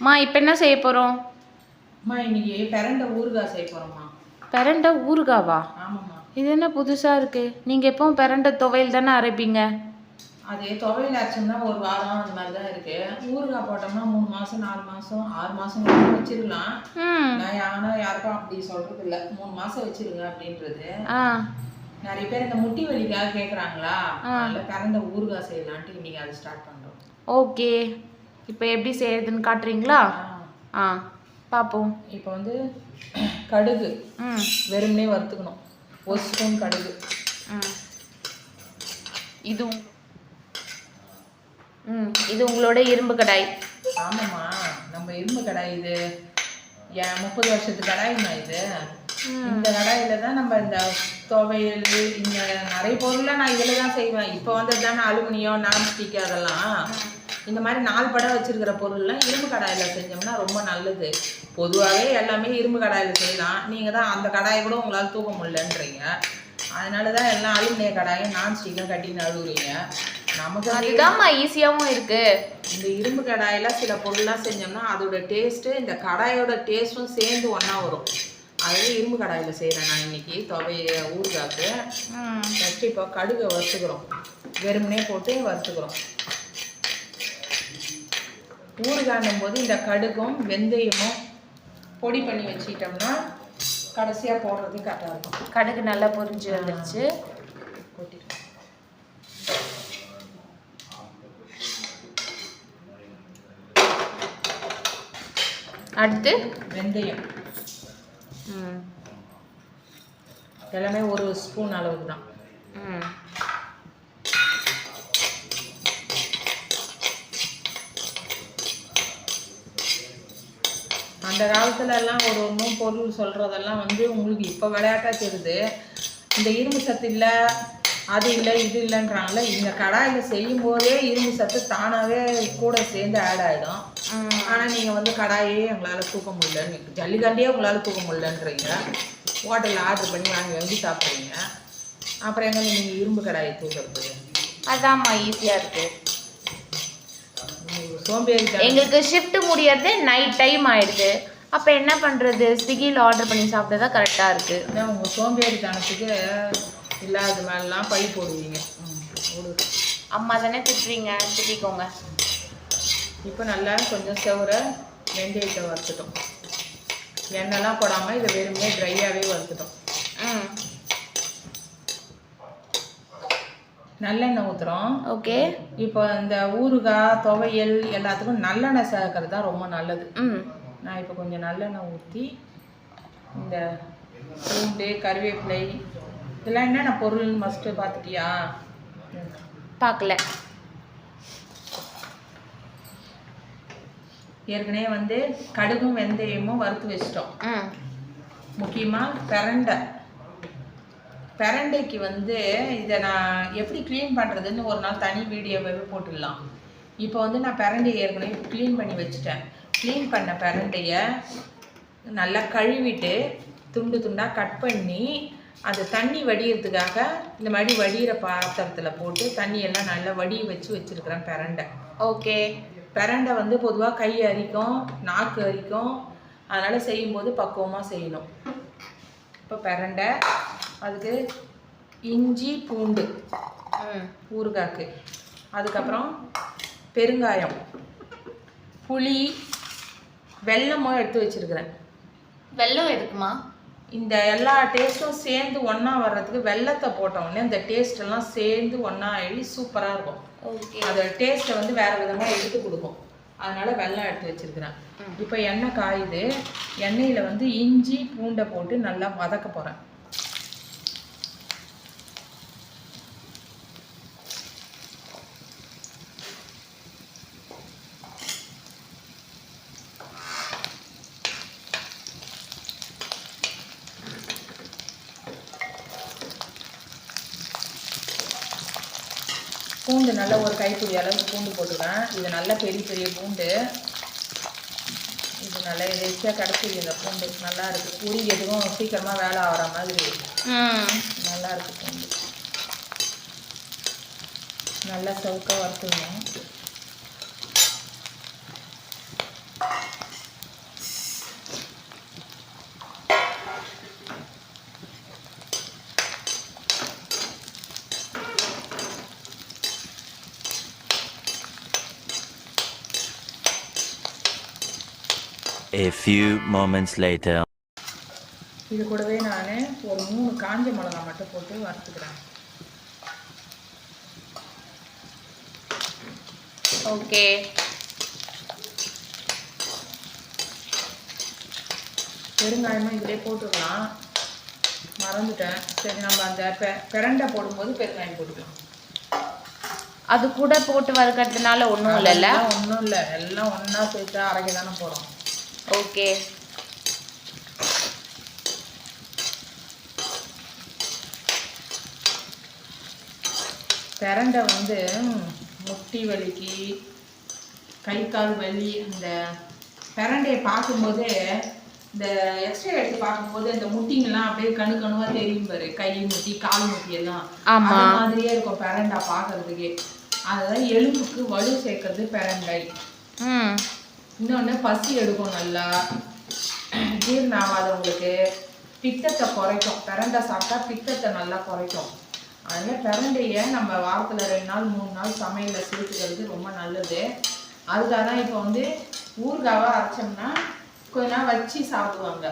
மா இப்போ என்ன செய்ய போகிறோம் அம்மா இன்னைக்கு பிறண்ட ஊறுகாய் செய்ய போறோம்மா. பிரண்டை ஊறுகாவா? ஆமாம்மா. இது என்ன புதுசாக இருக்குது நீங்கள் எப்பவும் பிரண்டை துவையல் தானே அரைப்பீங்க? அது துவையல் அரைச்சோம்னா ஒரு வாரம் அந்த மாதிரி தான் இருக்கு. ஊறுகாய் போட்டோம்னா மூணு மாசம் நாலு மாசம் ஆறு கூட வச்சிருக்கலாம் ம். நான் யானா யாருக்கும் அப்படி சொல்றது இல்ல. மூணு மாசம் வச்சிருங்க அப்படின்றது. ஆ. நிறைய பேர் இந்த முட்டி வலிக்காக கேக்குறாங்களா? அதனால பிறண்ட ஊறுகாய் செய்யலான்ட்டு இன்னைக்கு அதை ஸ்டார்ட் பண்றோம். ஓகே. இப்போ எப்படி செய்யறதுன்னு காட்டுறீங்களா? ஆ, பார்ப்போம். இப்போ வந்து கடுகு ம். வெறுமனே வறுத்துக்கணும். ஒரு ஸ்பூன் கடுகு. இது ம் இது உங்களோட இரும்பு கடாய். ஆமாம்மா. நம்ம இரும்பு கடாய் இது. ஏன் முப்பது வருஷத்து கடாய்மா இது. இந்த கடாயில தான் நம்ம இந்த துவையல் இந்த நிறைய பொருளை நான் இதில் தான் செய்வேன். இப்போ வந்தது தானே அலுமினியம் நான்ஸ்டிக் அதெல்லாம். இந்த மாதிரி நாலு படம் வச்சிருக்கிற பொருள்லாம் இரும்பு கடாயில் செஞ்சோம்னா ரொம்ப நல்லது. பொதுவாகவே எல்லாமே இரும்பு கடாயில் செய்யலாம். நீங்கள் தான் அந்த கடாயை கூட உங்களால் தூக்க முடியலன்றீங்க. அதனால தான் எல்லாம் அலுமினிய கடாயும் நான்ஸ்டிக்கும் கட்டி நழுவுறீங்க. நமக்கு அது அதுதான்மா ஈஸியாகவும் இருக்கு. இந்த இரும்பு கடாயில சில பொருள்லாம் செஞ்சோம்னா அதோட டேஸ்ட்டு இந்த கடாயோட டேஸ்ட்டும் சேர்ந்து ஒன்றா வரும். அதுவே இரும்பு கடாயில் செய்கிறேன் நான் இன்னைக்கு துவைய ஊறுகாக்கு ஃபஸ்ட்டு இப்போ கடுகை வறுத்துக்கிறோம். வெறுமனே போட்டு வறுத்துக்கிறோம். ஊறுகாணும் போது இந்த கடுகும் வெந்தயமும் பொடி பண்ணி வச்சுக்கிட்டோம்னா கடைசியாக போடுறது கரெக்டாக இருக்கும். கடுகு நல்லா பொரிஞ்சு வந்துருச்சு. கொட்டிட்டு அடுத்து? வெந்தயம். எல்லாமே ஒரு ஸ்பூன் அளவுக்கு தான். ம். அந்த காலத்துல எல்லாம் ஒரு ஒன்றும் பொருள் சொல்றதெல்லாம் வந்து உங்களுக்கு இப்போ விளையாட்டா தெரியுது. இந்த இரும்பு சத்து இல்லை அது இல்லை இது இல்லைன்றாங்கல்ல இந்த கடாயில் செய்யும் போதே இரும்பு சத்து தானாகவே கூட சேர்ந்து ஆட் ஆகிடும் ஆனால் நீங்கள் வந்து கடாயே எங்களால் தூக்க முடியலன்னு ஜல்லிக்கண்டியே உங்களால் தூக்க முடியலன்றீங்க. ஹோட்டலில் ஆர்டர் பண்ணி வாங்கி வாங்கி சாப்பிட்றீங்க. அப்புறம் எங்கே நீங்கள் இரும்பு கடாயை தூக்கிறது? அதாம்மா ஈஸியாக இருக்கு. உங்களுக்கு சோம்பேறி எங்களுக்கு ஷிஃப்ட் முடியறது நைட் டைம் ஆயிடுது. அப்போ என்ன பண்ணுறது ஸ்விக்கியில் ஆர்டர் பண்ணி சாப்பிட்டா கரெக்டாக இருக்குது அதான் உங்கள் சோம்பேறித்தனத்துக்கு இல்லாத மேலாம் பழி போடுவீங்க. அம்மா தானே திட்டுறீங்க? திட்டிக்கோங்க. இப்போ நல்லா கொஞ்சம் செவர வெந்தயத்தை வறுத்துட்டோம். எண்ணெய்லாம் போடாமல் இதை வெறுமனே ட்ரையாகவே வறுத்துட்டோம். ம். நல்லெண்ணெய் ஊற்றுறோம் ஓகே. இப்போ இந்த ஊறுகாய் துவையல் எல்லாத்துக்கும் நல்லெண்ணெய் சேர்க்கறது தான் ரொம்ப நல்லது. நான் இப்போ கொஞ்சம் நல்லெண்ணெய் ஊற்றி இந்த பூண்டு கருவேப்பிலை இதெல்லாம் என்னென்ன பொருள் மஸ்ட்டு பார்த்துட்டியா. பார்க்கல. ஏற்கனவே வந்து கடுகும் வெந்தயமும் வறுத்து வச்சிட்டோம். முக்கியமாக பிரண்டை. பிரண்டைக்கு வந்து இதை நான் எப்படி க்ளீன் பண்ணுறதுன்னு ஒரு நாள் தனி வீடியோவே போட்டுடலாம். இப்போ வந்து நான் பிரண்டையை ஏற்கனவே க்ளீன் பண்ணி வச்சுட்டேன். க்ளீன் பண்ண பிரண்டையை நல்லா கழுவிட்டு துண்டு துண்டாக கட் பண்ணி அது தண்ணி வடியறதுக்காக இந்த மாதிரி வடிகிற பாத்திரத்தில் போட்டு தண்ணியெல்லாம் நல்லா வடிய வச்சு வச்சுருக்கிறேன் பிரண்டை. ஓகே. பிரண்டை வந்து பொதுவாக கை அரிக்கும் நாக்கு அரிக்கும். அதனால் செய்யும்போது பக்குவமாக செய்யணும். இப்போ பிரண்டை அதுக்கு இஞ்சி பூண்டு ஊறுகாய்க்கு. அதுக்கப்புறம் பெருங்காயம். புளி வெல்லமும் எடுத்து வச்சிருக்கிறேன். வெல்லம் எதுக்குமா? இந்த எல்லா டேஸ்ட்டும் சேர்ந்து ஒன்றா வர்றதுக்கு வெல்லத்தை போட்ட உடனே இந்த டேஸ்ட் எல்லாம் சேர்ந்து ஒன்றா ஆகி சூப்பராக இருக்கும். ஓகே அதோட டேஸ்ட்டை வந்து வேற விதமாக எடுத்து கொடுக்கும். அதனால வெல்லம் எடுத்து வச்சிருக்கிறேன். இப்போ எண்ணெய் காயுது. எண்ணெயில் வந்து இஞ்சி பூண்டை போட்டு நல்லா வதக்க போகிறேன் பூண்டு நல்லா ஒரு கைப்பிடி அளவுக்கு பூண்டு போட்டுக்கிறேன் இது நல்ல பெரிய பெரிய பூண்டு. இது நல்லா எதிர்ச்சியாக கிடச்சிது இந்த பூண்டு. நல்லா இருக்குது புளி எதுவும் சீக்கிரமாக வேலை ஆகிற மாதிரி ம். நல்லா இருக்கு பூண்டு. நல்லா சவுக்காக வறுத்துக்கணும். A few moments later. இது கூடவே நான் ஒரு மூணு காஞ்ச மிளகா மட்டும் போட்டு வறுத்துக்கிறேன். ஓகே பெருங்காயமும் இதிலே போட்டுக்கலாம். மறந்துட்டேன். சரி நம்ம அந்த பெ பிரண்டை போடும்போது பெருங்காயம் போட்டுக்கலாம். அது கூட போட்டு வறுக்கிறதுனால ஒன்றும் இல்லைல்ல? ஒன்றும் இல்லை. எல்லாம் ஒன்றா சேர்த்து அரைக்க தானே போகிறோம் ஓகே. பிரண்டை வந்து முட்டி வலிக்கு கை கால் வலி அந்த பிரண்டையை பார்க்கும்போதே இந்த எக்ஸ்ரே எடுத்து பார்க்கும்போது அந்த முட்டிங்கெல்லாம் அப்படியே கணு கணுவா தெரியும் பாரு. கை முட்டி கால் முட்டி எல்லாம். அது மாதிரியே இருக்கும் பிரண்டா பார்க்கறதுக்கே. அதுதான் எலும்புக்கு வலு சேர்க்கறது பிரண்டை இன்னொன்று பசி எடுக்கும் நல்லா. ஜீரணம் ஆகாதவங்களுக்கு பித்தத்தை குறைக்கும். பிரண்டை சாப்பிட்டா பித்தத்தை நல்லா குறைக்கும். அதனால பிரண்டையை நம்ம வாரத்தில் ரெண்டு நாள் மூணு நாள் சமையலில் சேர்த்துக்கிறது ரொம்ப நல்லது. அதுக்காக தான் இப்போ வந்து ஊறுகாவாக அரைச்சோம்னா கொஞ்ச நாள் வச்சு சாப்பிடுவாங்க.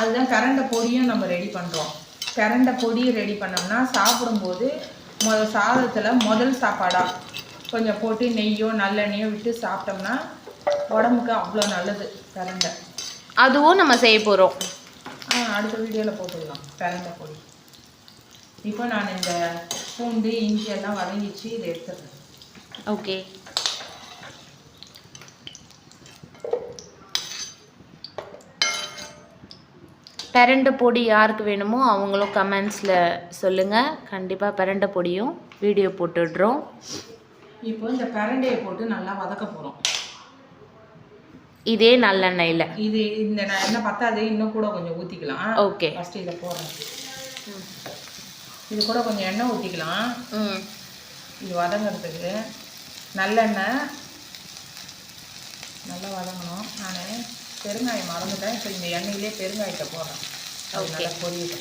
அதுதான் பிரண்டை பொடியும் நம்ம ரெடி பண்ணுறோம் பிரண்டை பொடியும் ரெடி பண்ணோம்னா சாப்பிடும்போது முதல் சாதத்தில் முதல் சாப்பாடாக கொஞ்சம் போட்டு நெய்யோ நல்லெண்ணெயோ விட்டு சாப்பிட்டோம்னா உடம்புக்கு அவ்வளோ நல்லது பிரண்டை அதுவும் நம்ம செய்ய போகிறோம் ஆ அடுத்த வீடியோவில் போட்டுடலாம் பிரண்டை பொடி. இப்போ நான் இந்த பூண்டு இஞ்சி எல்லாம் வதங்கிச்சு இதை எடுத்துடுறேன். ஓகே. பிரண்டை பொடி யாருக்கு வேணுமோ அவங்களும் கமெண்ட்ஸில் சொல்லுங்கள் கண்டிப்பாக பிரண்டை பொடியும் வீடியோ போட்டுடுறோம். இப்போ இந்த பிரண்டையை போட்டு நல்லா வதக்க போகிறோம் இதே நல்லெண்ணெயில். இது இந்த என்ன பத்தாது இன்னும் கூட கொஞ்சம் ஊற்றிக்கலாம் ஓகே. ஃபஸ்ட்டு இதை போடுறேன். இது கூட கொஞ்சம் எண்ணெய் ஊற்றிக்கலாம் ம். இது வதங்கிறதுக்கு நல்லெண்ணெய். நல்லா வதங்கணும். நான் பெருங்காயம் மறந்துட்டேன். இப்போ இந்த எண்ணெயிலே பெருங்காயத்தை போடுறேன். அது. நல்லா பொரியுது.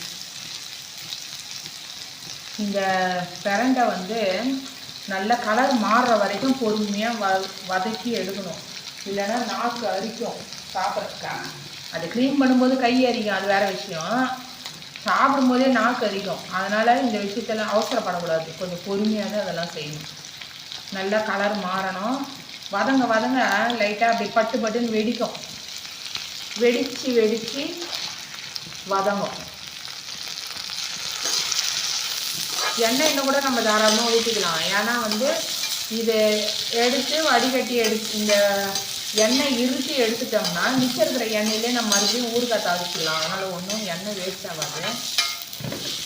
இந்த பிரண்டை வந்து நல்ல கலர் மாறுற வரைக்கும் பொறுமையாக வ வதக்கி எடுக்கணும். இல்லைன்னா நாக்கு அரிக்கும் சாப்பிட்றதுக்காக. அது க்ளீன் பண்ணும்போது கை அரிக்கும் அது வேற விஷயம். சாப்பிடும்போதே நாக்கு அரிக்கும். அதனால் இந்த விஷயத்தெல்லாம் அவசரப்படக்கூடாது. கொஞ்சம் பொறுமையாக தான் அதெல்லாம் செய்யணும். நல்லா கலர் மாறணும். வதங்க வதங்க லைட்டாக அப்படி பட்டு பட்டுன்னு வெடிக்கும். வெடித்து வெடித்து வதங்கும். எண்ணெய் இன்னும் கூட நம்ம தாராளமாக ஊற்றிக்கலாம் ஏன்னா வந்து இது எடுத்து வடிகட்டி எடுத்து இந்த எண்ணெய் இருத்தி எடுத்துட்டோம்னா மிச்சம் இருக்கிற எண்ணெயிலே நம்ம மறுபடியும் ஊறுகாய் தாளிச்சிடலாம். அதனால் ஒன்றும் எண்ணெய் வேஸ்ட் ஆகாது.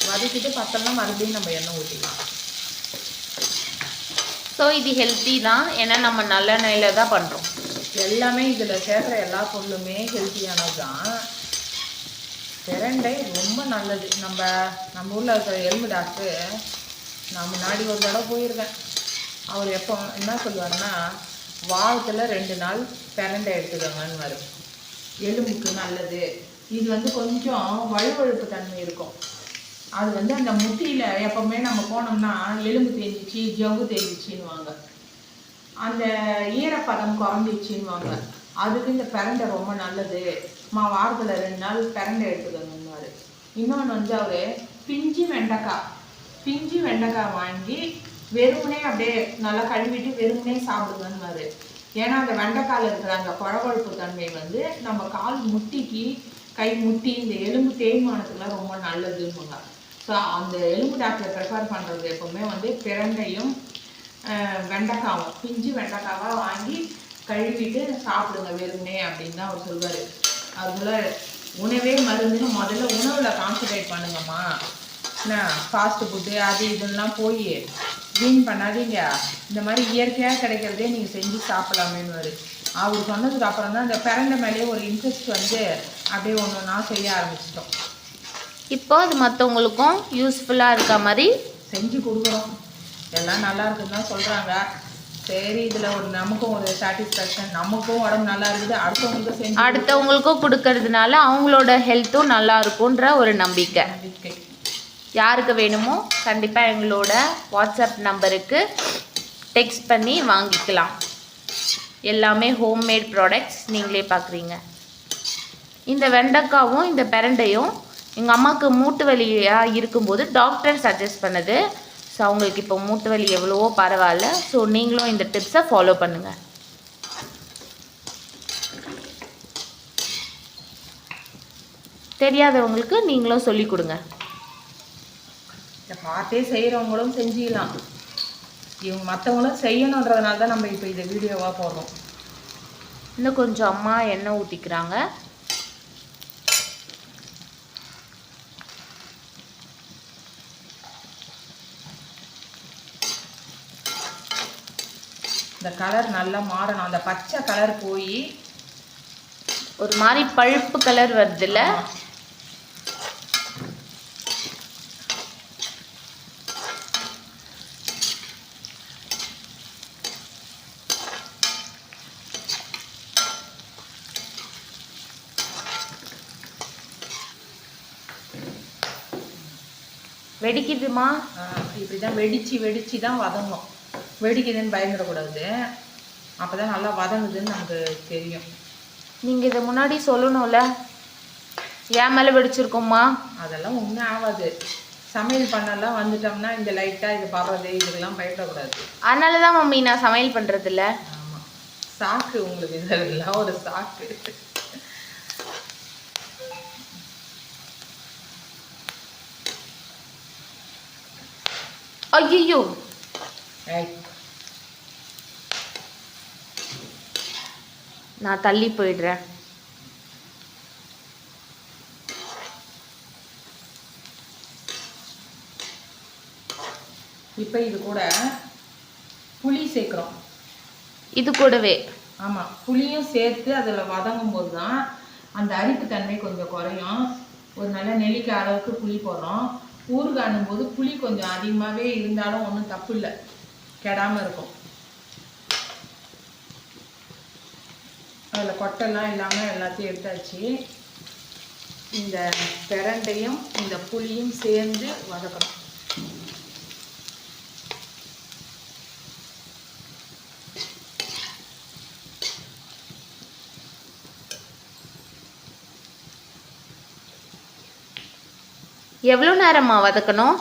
வதக்கிட்டு பத்தம்னா மறுபடியும் நம்ம எண்ணெய் ஊற்றிக்கலாம் ஸோ இது ஹெல்த்தி தான். ஏன்னா நம்ம நல்லெண்ணெயில் தான் பண்ணுறோம் எல்லாமே இதில் சேர்க்குற எல்லா பொருளுமே ஹெல்த்தியானது தான் பிரண்டை ரொம்ப நல்லது. நம்ம நம்ம ஊரில் இருக்கிற எலும்பு டாக்டரு நான் முன்னாடி ஒரு தடவை போயிருக்கேன். அவர் எப்போ என்ன சொல்லுவாருன்னா வாரத்தில் ரெண்டு நாள் பிரண்டை எடுத்துக்கோங்கன்னு எலும்புக்கு நல்லது. இது வந்து கொஞ்சம் வழுவழுப்பு தன்மை இருக்கும். அது வந்து அந்த முட்டியில் எப்பவுமே நம்ம போனோம்னா எலும்பு தேஞ்சிச்சு ஜவ்வு தேஞ்சிச்சின்னுவாங்க. அந்த ஈரப்பதம் குறைஞ்சிச்சின்னுவாங்க. அதுக்கு இந்த பிரண்டை ரொம்ப நல்லது. மா வாரத்தில் ரெண்டு நாள் பிரண்டை எடுத்துக்கணும்னாரு இன்னொன்று வந்து அவர் பிஞ்சு வெண்டைக்காய் பிஞ்சு வெண்டைக்காய் வாங்கி வெறுமனே அப்படியே நல்லா கழுவிட்டு வெறுமனே சாப்பிடுங்கன்னாரு. ஏன்னா அந்த வெண்டைக்காயில் இருக்கிற அந்த குழகுழப்பு தன்மை வந்து நம்ம கால் முட்டிக்கு கை முட்டி இந்த எலும்பு தேய்மானத்துக்குலாம் ரொம்ப நல்லதுன்னு ஸோ அந்த எலும்பு டாக்டர் ப்ரிஃபர் பண்ணுறது எப்போவுமே வந்து பிரண்டையும் வெண்டைக்காவும் பிஞ்சு வெண்டைக்காவாக வாங்கி கழுவிட்டு சாப்பிடுங்க வெறுமனே அப்படின்னு தான் அவர் சொல்வார். அதுபோல் உணவே மருந்துன்னு முதல்ல உணவில் கான்சன்ட்ரேட் பண்ணுங்கம்மா. என்ன ஃபாஸ்ட் ஃபுட்டு அது இதெல்லாம் போய் வீண் பண்ணாதீங்க. இந்த மாதிரி இயற்கையாக கிடைக்கிறதே நீங்கள் செஞ்சு சாப்பிடலாமேன்னு அவர் சொன்னதுக்கு அப்புறம் தான் இந்த பிறந்த மேலேயே ஒரு இன்ட்ரெஸ்ட் வந்து அப்படியே ஒன்று ஒன்றா செய்ய ஆரம்பிச்சிட்டோம். இப்போ அது மற்றவங்களுக்கும் யூஸ்ஃபுல்லாக இருக்க மாதிரி செஞ்சு கொடுக்குறோம். எல்லாம் நல்லா இருக்குன்னு தான் சொல்கிறாங்க சரி இதில் ஒரு நமக்கும் ஒரு சாட்டிஸ்ஃபேக்ஷன் நமக்கும் உடம்பு நல்லா இருக்குது அடுத்தவங்களுக்கும் செஞ்சு அடுத்தவங்களுக்கும் கொடுக்கறதுனால அவங்களோட ஹெல்த்தும் நல்லா இருக்குன்ற ஒரு நம்பிக்கை. நம்பிக்கை. யாருக்கு வேணுமோ கண்டிப்பாக எங்களோட வாட்ஸ்அப் நம்பருக்கு டெக்ஸ்ட் பண்ணி வாங்கிக்கலாம். எல்லாமே ஹோம்மேட் ப்ராடக்ட்ஸ் நீங்களே பார்க்குறீங்க இந்த வெண்டைக்காவும் இந்த பிரண்டையும் எங்கள் அம்மாவுக்கு மூட்டு வலியாக இருக்கும்போது டாக்டர் சஜஸ்ட் பண்ணது ஸோ அவங்களுக்கு இப்போ மூட்டு வலி எவ்வளவோ பரவாயில்ல. ஸோ நீங்களும் இந்த டிப்ஸை ஃபாலோ பண்ணுங்கள் தெரியாதவங்களுக்கு நீங்களும் சொல்லி கொடுங்க. இதை பார்த்தே செய்கிறவங்களும் செஞ்சுக்கலாம் இவங்க மற்றவங்களும் செய்யணுன்றதுனால தான் நம்ம இப்போ இதை வீடியோவாக போடுறோம். இன்னும் கொஞ்சம் அம்மா எண்ணெய் ஊற்றிக்கிறாங்க இந்த கலர் நல்லா மாறணும். அந்த பச்சை கலர் போய் ஒரு மாதிரி பழுப்பு கலர் வருதுல்ல? வெடிக்குதுமா? இப்படி தான் வெடிச்சு வெடிச்சு தான் வதங்கும். வெடிக்குதுன்னு பயந்துடக்கூடாது. அப்போ தான் நல்லா வதங்குதுன்னு நமக்கு தெரியும். நீங்கள் இதை முன்னாடி சொல்லணும்ல? ஏன் மேலே வெடிச்சிருக்கோம்மா? அதெல்லாம் ஒன்றும் ஆகாது. சமையல் பண்ணலாம் வந்துட்டோம்னா இந்த லைட்டாக இது படுறது இதுக்கெல்லாம் பயப்படக்கூடாது. அதனால தான் மம்மி நான் சமையல் பண்ணுறதில்ல ஆமாம் சாக்கு உங்களுக்கு இதெல்லாம் ஒரு சாக்கு. ஐயோ நான் தள்ளி போயிடுறேன். இப்போ இது கூட புளி சேர்க்குறோம். இது கூடவே. ஆமாம் புளியும் சேர்த்து அதில் வதங்கும் போது தான் அந்த அரிப்பு தன்மை கொஞ்சம் குறையும். ஒரு நல்ல நெல்லிக்காய் அளவுக்கு புளி போடுறோம். ஊறுகாணும் போது புளி கொஞ்சம் அதிகமாகவே இருந்தாலும் ஒன்றும் தப்பு இல்லை. கெடாமல் இருக்கும். அதில் கொட்டெல்லாம் இல்லாமல் எல்லாத்தையும் எடுத்தாச்சு. இந்த பெரண்டையும் இந்த புளியும் சேர்ந்து வதக்கணும். எவ்வளோ நேரம்மா வதக்கணும்?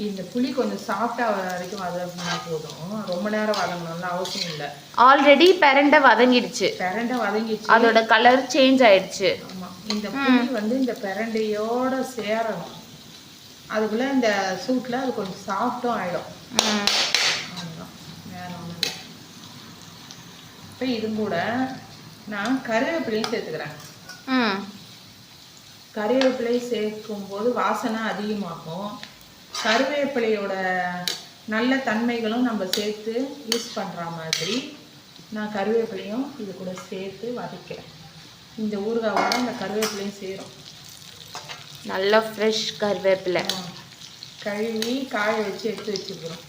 இந்த புளி கொஞ்சம் சாஃப்டாக வரைக்கும் வதங்கினா போதும். ரொம்ப நேரம் வதங்கணும்னு அவசியம் இல்லை. ஆல்ரெடி பிரண்டை வதங்கிடுச்சு. பிரண்டை வதங்கிச்சு அதோட கலர் சேஞ்ச் ஆயிடுச்சு. இந்த புளி வந்து இந்த பிரண்டையோட சேரணும். அதுக்குள்ள இந்த சூட்ல அது கொஞ்சம் சாஃப்டும் ஆயிடும். ம். அவ்வளவுதான். வேற இல்லை. இப்போ இது கூட நான் கருவேப்பிலையும் சேர்த்துக்கிறேன். கருவேப்பிலை சேர்க்கும் போது வாசனை அதிகமாகும். கருவேப்பிலையோட நல்ல தன்மைகளும் நம்ம சேர்த்து யூஸ் பண்ணுற மாதிரி நான் கருவேப்பிலையும் இது கூட சேர்த்து வதக்கிறேன். இந்த ஊறுகாவோட இந்த கருவேப்பிலையும் சேரும். நல்ல ஃப்ரெஷ் கருவேப்பிலை. கழுவி காய வச்சு எடுத்து வச்சுக்கிறோம்.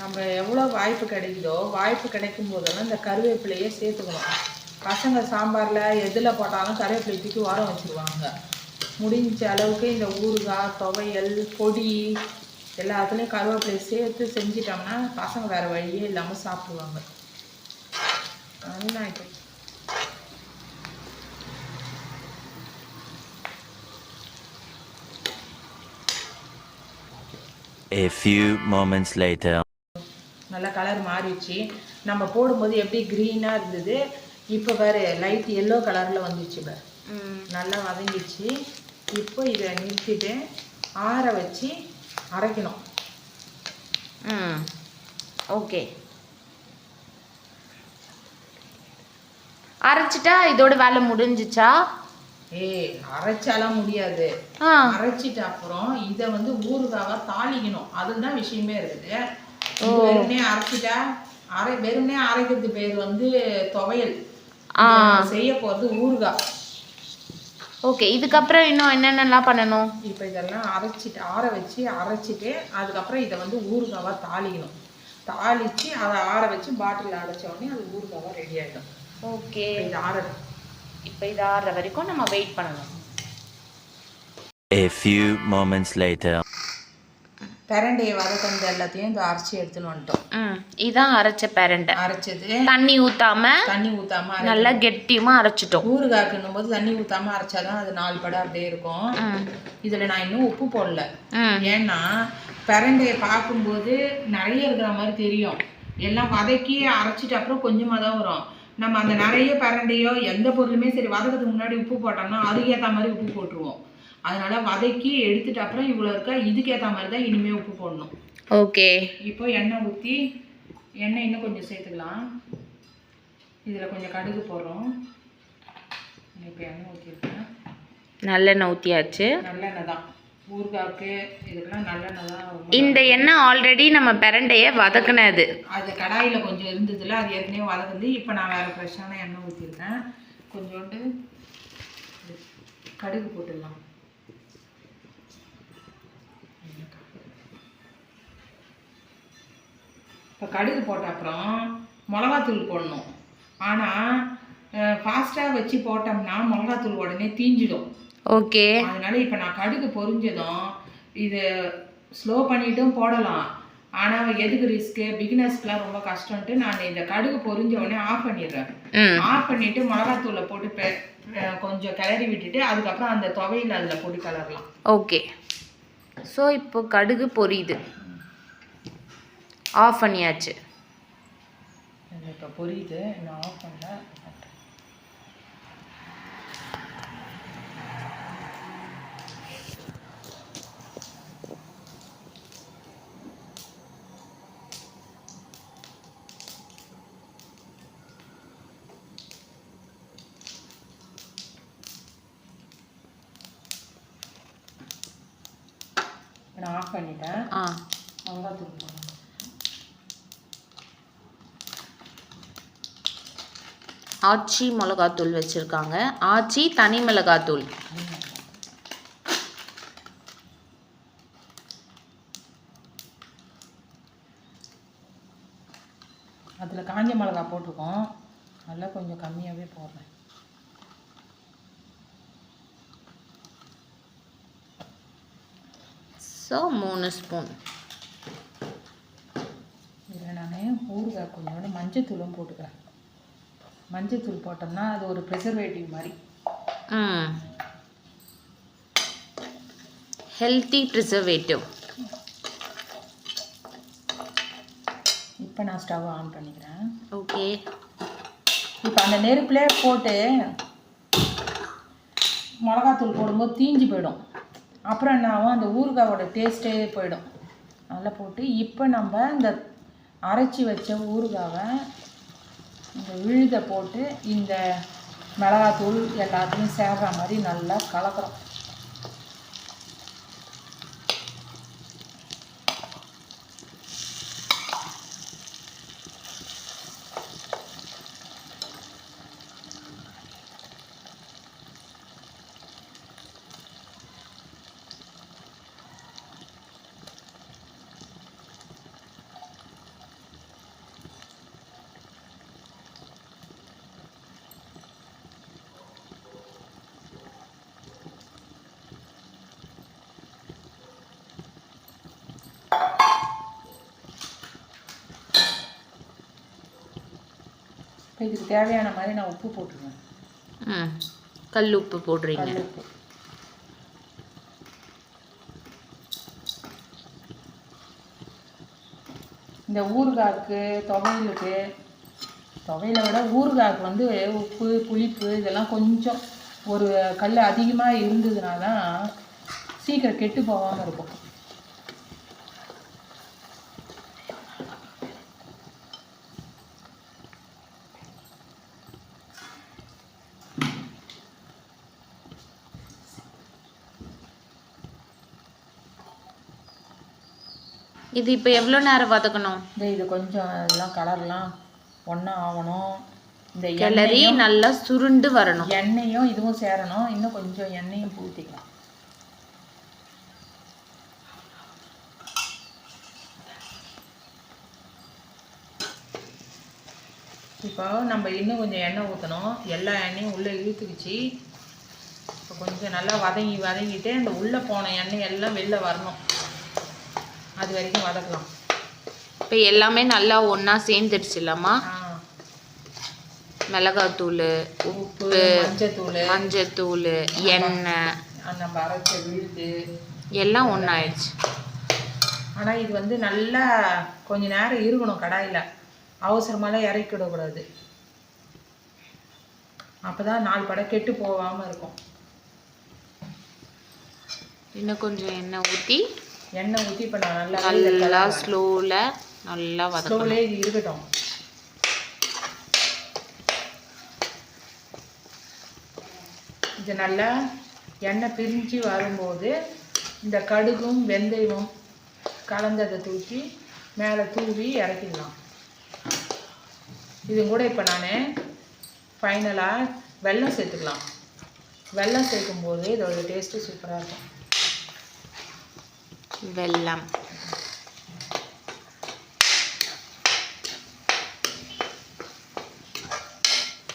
நம்ம எவ்வளோ வாய்ப்பு கிடைக்குதோ வாய்ப்பு கிடைக்கும் போதெல்லாம் இந்த கருவேப்பிலையை சேர்த்துக்கணும். பசங்க சாம்பாரில் எதில் போட்டாலும் கருவேப்பிலை தூக்கி ஓரம் வச்சுருவாங்க. முடிஞ்ச அளவுக்கு இந்த ஊறுகாய் துவையல் பொடி எல்லாத்துலேயும் கருவேப்பிலையை சேர்த்து செஞ்சிட்டோம்னா பசங்க வேறு வழியே இல்லாமல் சாப்பிடுவாங்க. இப்போ A few moments later. நல்லா கலர் மாறிடுச்சு. நம்ம போடும்போது எப்படி க்ரீனாக இருந்தது? இப்போ வேறு லைட் எல்லோ கலரில் வந்துச்சு பாரு. நல்லா வதங்கிடுச்சு. இப்போ இதை நிறுத்திட்டு ஆற வச்சு அரைக்கணும். ம். ஓகே. அரைச்சிட்டா இதோட வேலை முடிஞ்சிச்சா? ஏய் அரைச்சாலாம் முடியாது. அரைச்சிட்ட அப்புறம் இதை வந்து ஊறுகாவா தாளிக்கணும். அதுதான் விஷயமே இருக்குது. வெறுமனே அரைச்சிட்டா அரை வெறுமனே அரைக்கிறது பேர் வந்து துவையல். செய்ய போகிறது ஊறுகாய். ஓகே இதுக்கப்புறம் இன்னும் என்னென்னலாம் பண்ணணும்? இப்போ இதெல்லாம் அரைச்சிட்டு ஆற வச்சு அரைச்சிட்டு அதுக்கப்புறம் இதை வந்து ஊறுகாவாக தாளிக்கணும். தாளித்து அதை ஆற வச்சு பாட்டில் அடைச்ச உடனே அது ஊறுகாவாக ரெடி ஆகிடும் ஓகே. இப்போ இது ஆறணும். இப்போ இது ஆறுற வரைக்கும் நம்ம வெயிட் பண்ணணும். A few moments later. பிரண்டையை வதக்கந்த எல்லாத்தையும் இந்த அரைச்சி எடுத்துன்னு வந்துட்டோம். இதான் அரைச்ச பெரண்டை. அரைச்சது. தண்ணி ஊத்தாம தண்ணி ஊத்தாம நல்லா கெட்டியுமா அரைச்சிட்டோம். ஊறுகாய்க்குன்னும் போது தண்ணி ஊத்தாம அரைச்சாதான் அது நாலு படம் அப்படியே இருக்கும். இதுல நான் இன்னும் உப்பு போடல. ஏன்னா பிரண்டையை பார்க்கும்போது நிறைய இருக்கிற மாதிரி தெரியும். எல்லாம் வதக்கி அரைச்சிட்டு அப்புறம் கொஞ்சமாக தான் வரும். நம்ம அந்த நிறைய பிரண்டையோ எந்த பொருளுமே சரி வதக்கிறதுக்கு முன்னாடி உப்பு போட்டோம்னா அதுக்கேற்ற மாதிரி உப்பு போட்டுருவோம். அதனால வதக்கி எடுத்துட்டு அப்புறம் இவ்வளோ இருக்கா? இதுக்கேற்ற மாதிரி தான் இனிமே உப்பு போடணும். ஓகே. இப்போ எண்ணெய் ஊற்றி எண்ணெய் இன்னும் கொஞ்சம் சேர்த்துக்கலாம். இதில் கொஞ்சம் கடுகு போடுறோம். இப்போ எண்ணெய் ஊற்றிருக்கேன் நல்லெண்ணெய் ஊற்றியாச்சு நல்லெண்ணெய் தான். ஊறுகாய்க்கு இதுக்கெல்லாம் நல்லெண்ணெய் தான் இந்த எண்ணெய். ஆல்ரெடி நம்ம பெரண்டைய வதக்குனது. அது கடாயில் கொஞ்சம் இருந்ததுல அது ஏற்கனவே வதக்குது. இப்போ நான் வேறு ஃப்ரெஷ்ஷான எண்ணெய் ஊற்றிருக்கேன் கொஞ்சோண்டு கடுகு போட்டுடலாம். இப்போ கடுகு போட்ட அப்புறம் மிளகாத்தூள் போடணும். ஆனால் ஃபாஸ்ட்டாக வச்சு போட்டோம்னா மிளகாத்தூள் உடனே தீஞ்சிடும். ஓகே. அதனால இப்போ நான் கடுகு பொரிஞ்சதும் இது ஸ்லோ பண்ணிட்டும் போடலாம். ஆனால் எதுக்கு ரிஸ்க்கு பிகினர்ஸ்க்குலாம் ரொம்ப கஷ்டம்ட்டு நான் இந்த கடுகு பொரிஞ்ச உடனே ஆஃப் பண்ணிடுறேன். ஆஃப் பண்ணிட்டு மிளகாத்தூளை போட்டு கொஞ்சம் கிளறி விட்டுட்டு அதுக்கப்புறம் அந்த துவையில் அதில் போட்டு கிளறலாம். ஓகே. ஸோ இப்போ கடுகு பொரியுது. ஆஃப் பண்ணியாச்சு. இப்போ பொரியுது. நான் ஆஃப் பண்ணல. நான் ஆஃப் பண்ணிட்டேன். ஆ. மிளகாத்தூள் போடணும் ஆச்சி மிளகாத்தூள் வச்சுருக்காங்க. ஆச்சி தனி மிளகாத்தூள். அதில் காஞ்ச மிளகா போட்டிருக்கோம் நல்லா கொஞ்சம் கம்மியாகவே போடுறேன். ஸோ மூணு ஸ்பூன் இதில் நான் ஊறுகாய் கொஞ்சோண்டு மஞ்சத்தூளும் போட்டுக்கிறேன். மஞ்சத்தூள் போட்டோம்னா அது ஒரு ப்ரிசர்வேட்டிவ் மாதிரி. ஹெல்த்தி ப்ரிசர்வேட்டிவ் இப்போ நான் ஸ்டவ் ஆன் பண்ணிக்கிறேன். ஓகே இப்போ அந்த நெருப்புலே போட்டு மிளகாத்தூள் போடும்போது தீஞ்சு போயிடும். அப்புறம் என்ன ஆகும்? அந்த ஊறுகாயோட டேஸ்ட்டே போயிடும். அதில் போட்டு இப்போ நம்ம இந்த அரைச்சி வச்ச ஊறுகாவை இந்த விழுதை போட்டு இந்த மிளகாத்தூள் எல்லாத்தையும் சேர்ற மாதிரி நல்லா கலக்கிறோம் இப்போ இதுக்கு தேவையான மாதிரி நான் உப்பு போட்டுருவேன். ம் கல் உப்பு போடுறீங்க. உப்பு. இந்த ஊறுகாய்க்கு துவையலுக்கு துவையலை விட ஊறுகாய்க்கு வந்து உப்பு புளிப்பு இதெல்லாம் கொஞ்சம் ஒரு கல் அதிகமாக இருந்ததுனா தான் சீக்கிரம் கெட்டு போகாமல் இருக்கும். இது இப்போ எவ்வளோ நேரம் வதக்கணும்? இந்த இது கொஞ்சம் எல்லாம் கலர்லாம் ஒன்றா ஆகணும் இந்த கிளறி நல்லா சுருண்டு வரணும். எண்ணெயும் இதுவும் சேரணும். இன்னும் கொஞ்சம் எண்ணெயும் ஊற்றிக்கலாம் இப்போ நம்ம இன்னும் கொஞ்சம் எண்ணெய் ஊற்றணும் எல்லா எண்ணெயும் உள்ளே இழுத்துக்குச்சு. இப்போ கொஞ்சம் நல்லா வதங்கி வதங்கிட்டு அந்த உள்ளே போன எண்ணெய் எல்லாம் வெளில வரணும். அது வரைக்கும் வதக்கலாம். இப்போ எல்லாமே நல்லா ஒன்றா சேர்ந்துடுச்சுலாமா ஆ, மிளகாத்தூள் உப்பு மஞ்சத்தூள் மஞ்சத்தூள் எண்ணெய். நம்ம அரைச்ச விழுது எல்லாம் ஒன்றாயிடுச்சு ஆனால் இது வந்து நல்லா கொஞ்ச நேரம் இருக்கணும் கடாயில். அவசரமாலாம் இறக்கி விடக்கூடாது. அப்போ தான் நாலு படம் கெட்டு போகாமல் இருக்கும். இன்னும் கொஞ்சம் எண்ணெய் ஊற்றி எண்ணெய் ஊற்றி இப்போ நான் நல்லா நல்லா ஸ்லோவில் நல்லா வதக்கணும். ஸ்லோவிலே இது இருக்கட்டும். இது நல்லா எண்ணெய் பிரிஞ்சு வரும்போது இந்த கடுகும் வெந்தயமும் கலந்ததை தூக்கி மேலே தூவி இறக்கிடலாம். இது கூட இப்போ நான் ஃபைனலாக வெல்லம் சேர்த்துக்கலாம். வெல்லம் சேர்க்கும்போது இதோட டேஸ்ட்டு சூப்பராக இருக்கும். வெல்லம்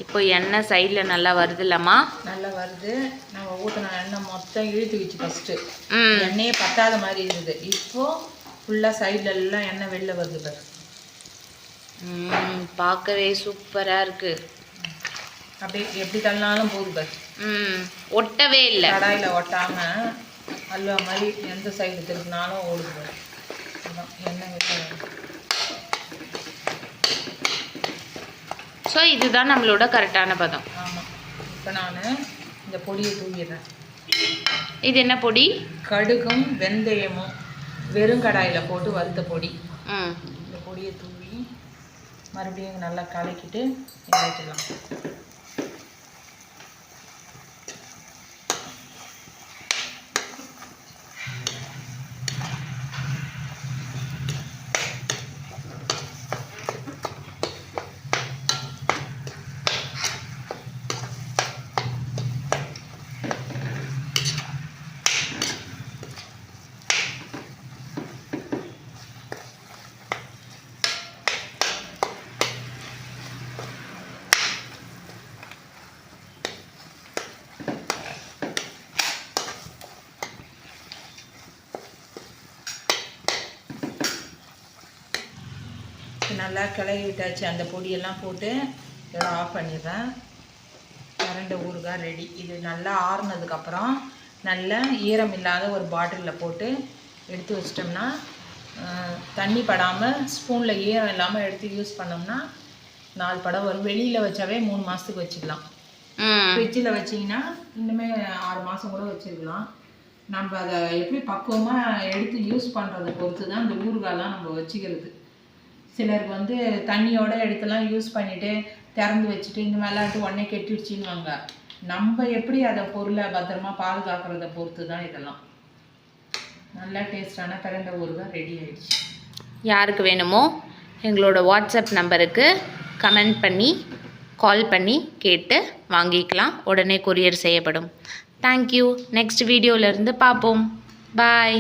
இப்போ எண்ணெய் சைடில் நல்லா வருதுல்லம்மா நல்லா வருது நம்ம ஊற்றின எண்ணெய் மொத்தம் இழுத்துக்கிச்சு ஃபஸ்ட்டு எண்ணெயே பத்தாத மாதிரி இருந்தது இப்போ ஃபுல்லாக சைடுல எல்லாம் எண்ணெய் வெளில வருது பாரு பார்க்கவே சூப்பராக இருக்குது அப்படியே எப்படி தள்ளினாலும் போகுது பாரு ம் ஒட்டவே இல்லை கடாயில் ஒட்டாம அல்வா மாதிரி எந்த சைடு திருப்பினாலும் ஓடுது. அதான் எண்ணெய் வெளில ஸோ இதுதான் நம்மளோட கரெக்டான பதம். ஆமாம் இப்போ நான் இந்த பொடியை தூவிடுறேன். இது என்ன பொடி? கடுகும் வெந்தயமும் வெறும் கடாயில் போட்டு வறுத்த பொடி. இந்த பொடியை தூவி மறுபடியும் நல்லா கலக்கிட்டு இறக்கிடலாம் நல்லா கிளறி விட்டாச்சு. அந்த பொடியெல்லாம் போட்டு இதோட ஆஃப் பண்ணிடுறேன். கரண்ட ஊறுகாய் ரெடி இது நல்லா ஆறுனதுக்கப்புறம் நல்லா ஈரம் இல்லாத ஒரு பாட்டிலில் போட்டு எடுத்து வச்சிட்டோம்னா தண்ணி படாமல் ஸ்பூனில் ஈரம் இல்லாமல் எடுத்து யூஸ் பண்ணோம்னா நாலு படம் வரும். வெளியில் வச்சாவே மூணு மாதத்துக்கு வச்சுக்கலாம். ஃப்ரிட்ஜில் வச்சிங்கன்னா இன்னுமே ஆறு மாதம் கூட வச்சுருக்கலாம். நம்ம அதை எப்படி பக்குவமாக எடுத்து யூஸ் பண்ணுறதை பொறுத்து தான் இந்த ஊறுகாய்லாம் நம்ம வச்சுக்கிறது. சிலருக்கு வந்து தண்ணியோட எடுத்துலாம் யூஸ் பண்ணிவிட்டு திறந்து வச்சுட்டு இந்த மாதிரிலாம் உடனே கெட்டிடுச்சின்னுவாங்க. நம்ம எப்படி அதை பொருளை பத்திரமா பாதுகாக்கிறத பொறுத்து தான் இதெல்லாம். நல்லா டேஸ்டான பிறந்த ஊறுகாய் ரெடி ஆயிடுச்சு. யாருக்கு வேணுமோ எங்களோட வாட்ஸ்அப் நம்பருக்கு கமெண்ட் பண்ணி கால் பண்ணி கேட்டு வாங்கிக்கலாம். உடனே கொரியர் செய்யப்படும். தேங்க்யூ நெக்ஸ்ட் வீடியோவிலேருந்து பார்ப்போம். பாய்